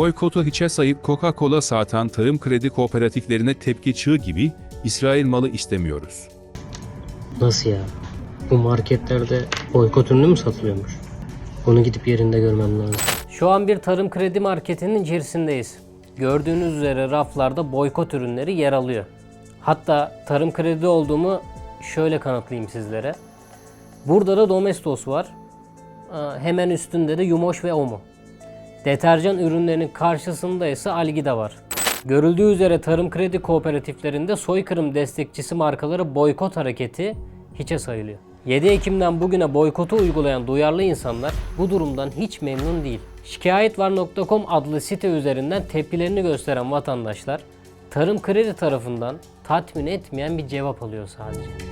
Boykotu hiçe sayıp Coca-Cola satan tarım kredi kooperatiflerine tepki çığı gibi İsrail malı istemiyoruz. Nasıl ya? Bu marketlerde boykot ürünü mü satılıyormuş? Bunu gidip yerinde görmem lazım. Şu an bir tarım kredi marketinin içerisindeyiz. Gördüğünüz üzere raflarda boykot ürünleri yer alıyor. Hatta tarım kredi olduğumu şöyle kanıtlayayım sizlere. Burada da Domestos var. Hemen üstünde de Yumoş ve Omo. Deterjan ürünlerinin karşısında ise Algida var. Görüldüğü üzere tarım kredi kooperatiflerinde soykırım destekçisi markaları boykot hareketi hiçe sayılıyor. 7 Ekim'den bugüne boykotu uygulayan duyarlı insanlar bu durumdan hiç memnun değil. Şikayetvar.com adlı site üzerinden tepkilerini gösteren vatandaşlar tarım kredi tarafından tatmin etmeyen bir cevap alıyor sadece.